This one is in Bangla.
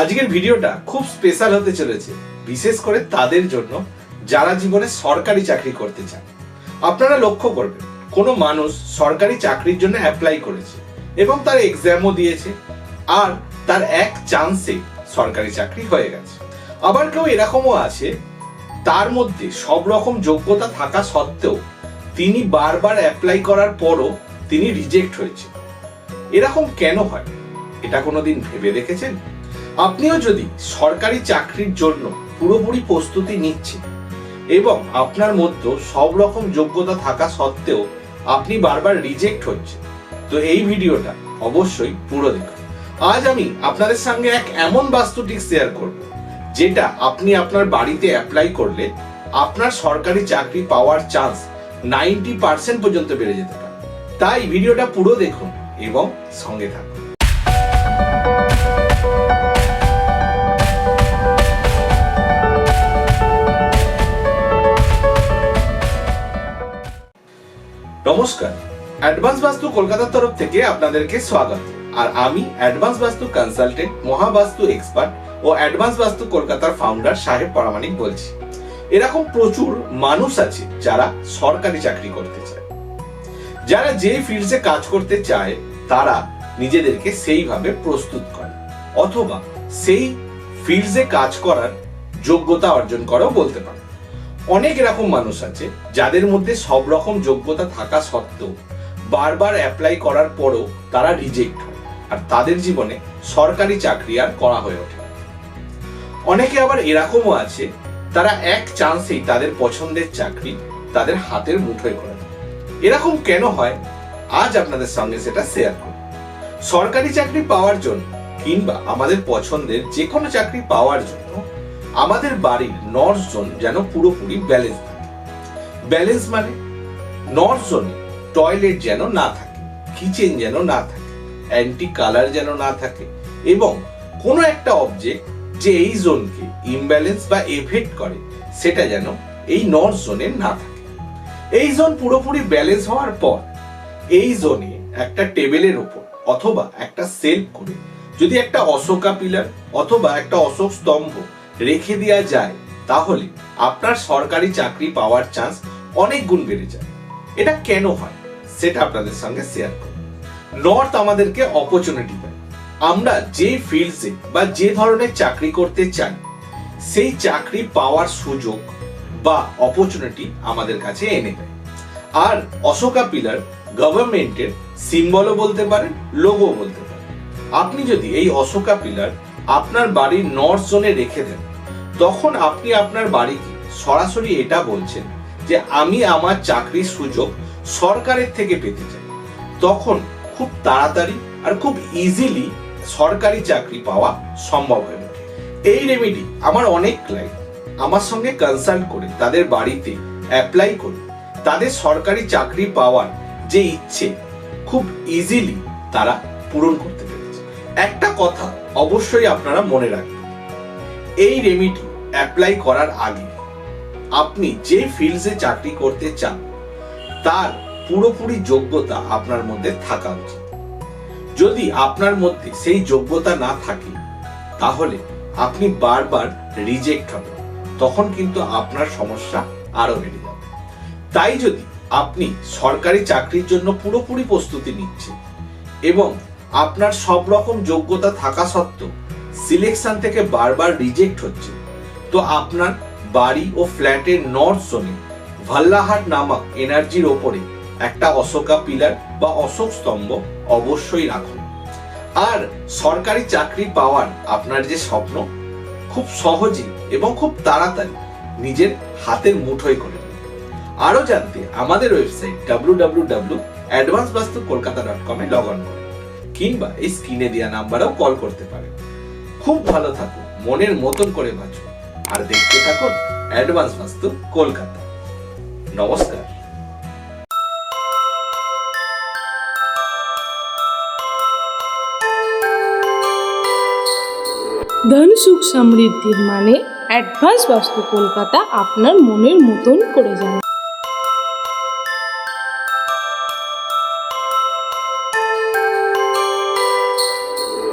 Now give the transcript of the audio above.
আজকের ভিডিওটা খুব স্পেশাল হতে চলেছে, বিশেষ করে তাদের জন্য যারা জীবনে সরকারি চাকরি করতে চান। আপনারা লক্ষ্য করবেন, কোনো মানুষ সরকারি চাকরির জন্য অ্যাপ্লাই করেছে এবং তার এক্সামও দিয়েছে আর তার এক চান্সে সরকারি চাকরি হয়ে গেছে। আবার কেউ এরকমও আছে, তার মধ্যে সব রকম যোগ্যতা থাকা সত্ত্বেও তিনি বারবার অ্যাপ্লাই করার পরও তিনি রিজেক্ট হয়েছে এরকম কেন হয়? এটা কোনোদিন ভেবে দেখেছেন? আপনিও যদি সরকারি চাকরির জন্য পুরোপুরি প্রস্তুতি নিচ্ছেন এবং আপনার মধ্যে সব রকম যোগ্যতা থাকা সত্ত্বেও আপনি বারবার রিজেক্ট হচ্ছে তো এই ভিডিওটা অবশ্যই পুরো দেখুন। আজ আমি আপনাদের সঙ্গে এক এমন বাস্তুটিক শেয়ার করব, যেটা আপনি আপনার বাড়িতে অ্যাপ্লাই করলে আপনার সরকারি চাকরি পাওয়ার চান্স নাইনটি পার্সেন্ট পর্যন্ত বেড়ে যেতে পারে। তাই ভিডিওটা পুরো দেখুন এবং সঙ্গে থাকুন। নমস্কার। অ্যাডভান্স বাস্তু কলকাতার তরফ থেকে আপনাদেরকে স্বাগত। আর আমি advance vastu consultant Mahavastu expert ও অ্যাডভান্স বাস্তু কলকাতার ফাউন্ডার সাহেব পরামানিক বলছি। এরকম প্রচুর মানুষ আছে যারা সরকারি চাকরি করতে চায়। যারা যে ফিল্ডসে কাজ করতে চায়, তারা নিজেদেরকে সেইভাবে প্রস্তুত করে। অথবা সেই ফিল্ডসে কাজ করার যোগ্যতা অর্জন করেও বলতে পারে। অনেক এরকম মানুষ আছে যাদের মধ্যে সব রকম যোগ্যতা থাকা সত্ত্বেও বারবার অ্যাপ্লাই করার পরও তারা রিজেক্ট হয় আর তাদের জীবনে সরকারি চাকরি আর করা হয়ে ওঠে অনেকে আবার এরকমও আছে, তারা এক চান্সেই তাদের পছন্দের চাকরি তাদের হাতের মুঠোয় করে এরকম কেন হয়? আজ আপনাদের সঙ্গে সেটা শেয়ার করব। সরকারি চাকরি পাওয়ার জন্য কিংবা আমাদের পছন্দের যে কোনো চাকরি পাওয়ার জন্য আমাদের বাড়ির নর্থ জোন যেন পুরোপুরি ব্যালেন্স থাকে। ব্যালেন্স মানে নর্থ জোনে টয়লেট যেন না থাকে কিচেন যেন না থাকে অ্যান্টি কালার যেন না থাকে এবং কোনো একটা অবজেক্ট যে এই জোনকে ইমব্যালেন্স বা এফেক্ট করে, সেটা যেন এই নর্থ জোনে না থাকে। এই জোন পুরোপুরি ব্যালেন্স হওয়ার পর এই জোনে একটা টেবিলের উপর অথবা একটা সেলফ করে যদি একটা অশোকা পিলার অথবা একটা অশোক স্তম্ভ রেখে দেওয়া যায়, তাহলে আপনার সরকারি চাকরি পাওয়ার চান্স অনেক গুণ বেড়ে যায়। এটা কেন হয়? সেটা আপনাদের সঙ্গে শেয়ার করব। নর্থ আমাদেরকে অপরচুনিটি দেয়। আমরা যে ফিল্ডসে বা যে ধরনের চাকরি করতে চাই, সেই চাকরি পাওয়ার সুযোগ বা অপরচুনিটি আমাদের কাছে এনে দেয়। আর অশোকা পিলার গভর্নমেন্টের সিম্বলও বলতে পারেন লোগো বলতে পারেন। আপনি যদি এই অশোকা পিলার আপনার বাড়ির নর্থ জোনে রেখে দেন। তখন আপনি আপনার বাড়িকে সরাসরি এটা বলছেন যে আমি আমার চাকরির সুযোগ সরকারের থেকে পেতে চাই। তখন খুব তাড়াতাড়ি আর খুব ইজিলি সরকারি চাকরি পাওয়া সম্ভব হয়ে ওঠে। এই রেমেডি আমার অনেক ক্লায়েন্ট আমার সঙ্গে কনসাল্ট করে তাদের বাড়িতে অ্যাপ্লাই করে তাদের সরকারি চাকরি পাওয়ার যে ইচ্ছে খুব ইজিলি তারা পূরণ করতে একটা কথা অবশ্যই আপনারা মনে রাখবেন। এই রেমিডি অ্যাপ্লাই করার আগে আপনি যে ফিল্ডসে চাকরি করতে চান, তার পুরোপুরি যোগ্যতা আপনার মধ্যে থাকা উচিত। যদি আপনার মধ্যে সেই যোগ্যতা না থাকে, তাহলে আপনি বারবার রিজেক্ট হবেন। তখন কিন্তু আপনার সমস্যা আরও বেড়ে যাবে। তাই যদি আপনি সরকারি চাকরির জন্য পুরোপুরি প্রস্তুতি নিচ্ছেন এবং আপনার সব রকম যোগ্যতা থাকা সত্ত্বেও সিলেকশন থেকে বারবার রিজেক্ট হচ্ছে। তো আপনার বাড়ি ও ফ্ল্যাটের নর্থ জোনে ভাল্লাহাট নামক এনার্জির ওপরে একটা অশোকা পিলার বা অশোক স্তম্ভ অবশ্যই রাখুন। আর সরকারি চাকরি পাওয়ার আপনার যে স্বপ্ন, খুব সহজে এবং খুব তাড়াতাড়ি নিজের হাতের মুঠোয় করে নিন। আরও জানতে আমাদের website W W W advance vastu Kolkata dot কমে লগ অন করুন। কিংবা এই স্ক্রিনে দেওয়া নাম্বারেও কল করতে পারেন খুব ভালো থাকুন মনের মতন করে বাঁচুন আর দেখতে থাকুন অ্যাডভান্স বাস্তু কলকাতা। নমস্কার। ধন সুখ সমৃদ্ধির মানে অ্যাডভান্স বাস্তু কলকাতা আপনার মনের মতন করে যাবে